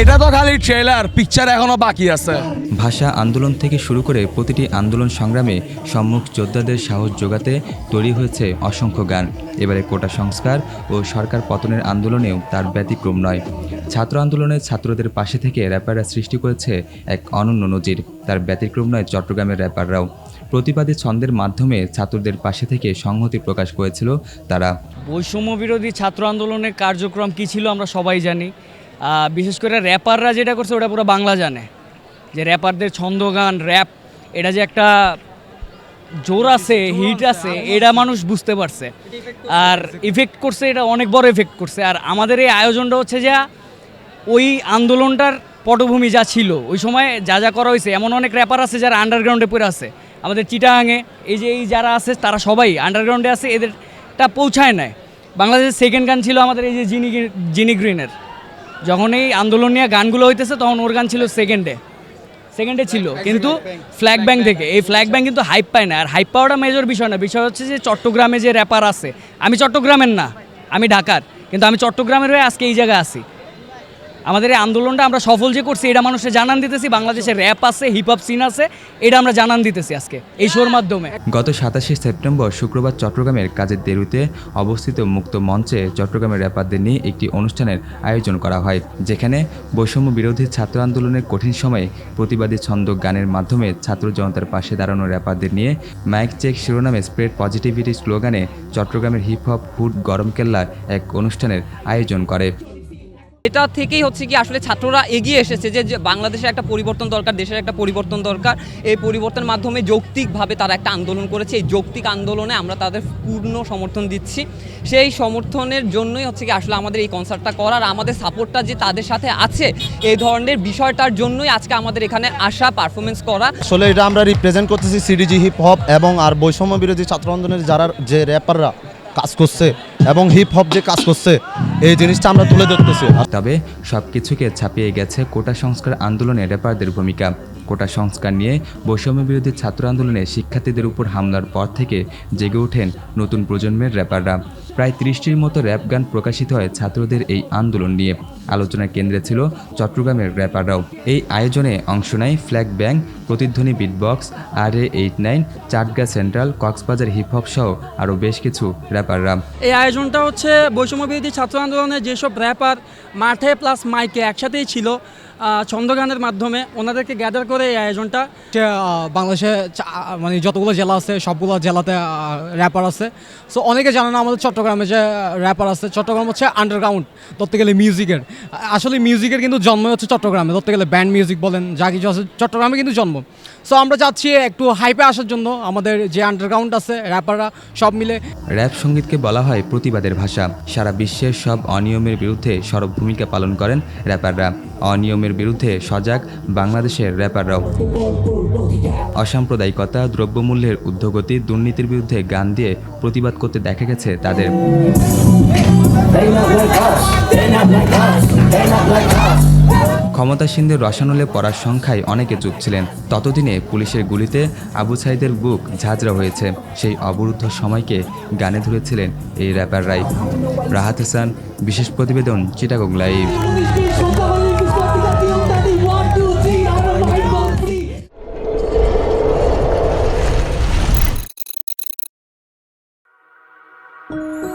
এটা তো খালি ট্রেলার পিকচার এখনও বাকি আছে। ভাষা আন্দোলন থেকে শুরু করে প্রতিটি আন্দোলন সংগ্রামে সম্মুখ যোদ্ধাদের সাহস যোগাতে তৈরি হয়েছে অসংখ্য গান। এবারে কোটা সংস্কার ও সরকার পতনের আন্দোলনেও তার ব্যতিক্রম নয়। ছাত্র আন্দোলনে ছাত্রদের পাশে থেকে র্যাপাররা সৃষ্টি করেছে এক অনন্য নজির। তার ব্যতিক্রম নয় চট্টগ্রামের র্যাপাররাও। প্রতিবাদী ছন্দের মাধ্যমে ছাত্রদের পাশে থেকে সংহতি প্রকাশ করেছিল তারা। বৈষম্য বিরোধী ছাত্র আন্দোলনের কার্যক্রম কী ছিল আমরা সবাই জানি। বিশেষ করে র্যাপাররা যেটা করছে ওটা পুরো বাংলা জানে। যে র্যাপারদের ছন্দ গান র্যাপ এটা যে একটা জোর আছে হিট আছে এটা মানুষ বুঝতে পারছে। আর ইফেক্ট করছে এটা অনেক বড় এফেক্ট করছে। আর আমাদের এই আয়োজনটা হচ্ছে যা ওই আন্দোলনটার পটভূমি যা ছিল ওই সময় যা যা করা হয়েছে এমন অনেক র্যাপার আছে যারা আন্ডারগ্রাউন্ডে পড়ে আছে। আমাদের চিটাগাঙে এই যে এই যারা আছে তারা সবাই আন্ডারগ্রাউন্ডে আছে এদেরটা পৌঁছায় নাই। বাংলাদেশের সেকেন্ড গান ছিল আমাদের এই যে জিনি জিনি গ্রিনের যখন এই আন্দোলন নিয়ে গানগুলো হইতেছে তখন ওর গান ছিল সেকেন্ডে সেকেন্ডে ছিল। কিন্তু ফ্ল্যাগ ব্যাংক থেকে। এই ফ্ল্যাগ ব্যাংক কিন্তু হাইপ পায় না। আর হাইপ পাওয়াটা মেজর বিষয় না। বিষয় হচ্ছে যে চট্টগ্রামে যে র্যাপার আছে আমি চট্টগ্রামের না আমি ঢাকার। কিন্তু আমি চট্টগ্রামের হয়ে আজকে এই জায়গায় আছি। আমাদের এই আন্দোলনটা আমরা সফল যে করছি, এটা মানুষের জানান দিতেছি বাংলাদেশে র্যাপ আছে হিপ হপ সিন আছে, এটা আমরা জানান দিতেছি আজকে, এই শোর মাধ্যমে। গত সাতাশে সেপ্টেম্বর শুক্রবার চট্টগ্রামের কাজের দেরুতে অবস্থিত মুক্ত মঞ্চে চট্টগ্রামের র্যাপারদের নিয়ে একটি অনুষ্ঠানের আয়োজন করা হয়, যেখানে বৈষম্য বিরোধী ছাত্র আন্দোলনের কঠিন সময়ে প্রতিবাদী ছন্দ গানের মাধ্যমে ছাত্র জনতার পাশে দাঁড়ানো র্যাপারদের নিয়ে মাইক চেক শিরোনামে স্প্রেড পজিটিভিটি স্লোগানে চট্টগ্রামের হিপ হপ ফুড গরম কেল্লার এক অনুষ্ঠানের আয়োজন করে। এটা থেকেই হচ্ছে কি আসলে ছাত্ররা এগিয়ে এসেছে যে যে বাংলাদেশে একটা পরিবর্তন দরকার, দেশের একটা পরিবর্তন দরকার। এই পরিবর্তনের মাধ্যমে যৌক্তিকভাবে তারা একটা আন্দোলন করেছে। এই যৌক্তিক আন্দোলনে আমরা তাদের পূর্ণ সমর্থন দিচ্ছি। সেই সমর্থনের জন্যই হচ্ছে কি আসলে আমাদের এই কনসার্টটা করার আমাদের সাপোর্টটা যে তাদের সাথে আছে, এই ধরনের বিষয়টার জন্যই আজকে আমাদের এখানে আসা পারফরমেন্স করা। আসলে এটা আমরা রিপ্রেজেন্ট করতেছি সিডিজি হিপ হপ এবং আর বৈষম্য বিরোধী ছাত্র আন্দোলনের যারা যে র্যাপাররা কাজ করছে এবং হিপ হপ যে কাজ করছে এই জিনিসটা আমরা তুলে ধরতেছি। তবে সব কিছুকে ছাপিয়ে গেছে কোটা সংস্কার আন্দোলনে রেপারদের ভূমিকা। কোটা সংস্কার নিয়ে বৈষম্য বিরোধী ছাত্র আন্দোলনে শিক্ষার্থীদের উপর হামলার পর থেকে জেগে ওঠেন নতুন প্রজন্মের র্যাপাররা প্রায় ত্রিশটির মতো র্যাপ গান প্রকাশিত হয় ছাত্রদের এই আন্দোলন নিয়ে। আলোচনার কেন্দ্রে ছিল চট্টগ্রামের র্যাপাররাও। এই আয়োজনে অংশ নেয় ফ্ল্যাগ ব্যাং প্রতিধ্বনি বিটবক্স আর এ eight nine Chatga central Cox's Bazar hip hop সহ আরও বেশ কিছু র্যাপাররা এই আয়োজনটা হচ্ছে বৈষম্যবিরোধী ছাত্র আন্দোলনের যেসব র্যাপার মাঠে প্লাস মাইকে একসাথেই ছিল ছন্দগানের মাধ্যমে ওনাদেরকে গ্যাদার করে এই আয়োজনটা। বাংলাদেশে চা- মানে যতগুলো জেলা আছে সবগুলো জেলাতে র্যাপার আছে। সো অনেকে জানে না আমাদের চট্টগ্রামে যে র্যাপার আছে। চট্টগ্রাম হচ্ছে আন্ডারগ্রাউন্ড ধরতে গেলে মিউজিকের আসলে মিউজিকের কিন্তু জন্ম হচ্ছে চট্টগ্রামে ধরতে গেলে ব্যান্ড মিউজিক বলেন যা কিছু আছে চট্টগ্রামে কিন্তু জন্ম। সো আমরা চাচ্ছি একটু হাইপে আসার জন্য। আমাদের যে আন্ডারগ্রাউন্ড আছে র্যাপাররা সব মিলে। র্যাপ সঙ্গীতকে বলা হয় প্রতিবাদের ভাষা। সারা বিশ্বের সব অনিয়মের বিরুদ্ধে সরব ভূমিকা পালন করেন র্যাপাররা অনিয়মের বিরুদ্ধে সজাগ বাংলাদেশের র্যাপাররাও অসাম্প্রদায়িকতা দ্রব্যমূল্যের ঊর্ধ্বগতি দুর্নীতির বিরুদ্ধে গান দিয়ে প্রতিবাদ করতে দেখা গেছে তাদের। ক্ষমতাসীনদের রসানলে পড়ার সংখ্যায় অনেকে চুপ ছিলেন। ততদিনে পুলিশের গুলিতে আবু সাইদের বুক ঝাঁঝরা হয়েছে। সেই অবরুদ্ধ সময়কে গানে ধরেছিলেন এই র্যাপাররাই। রাহাত হাসান, বিশেষ প্রতিবেদন চিটাগং লাইভ। Thank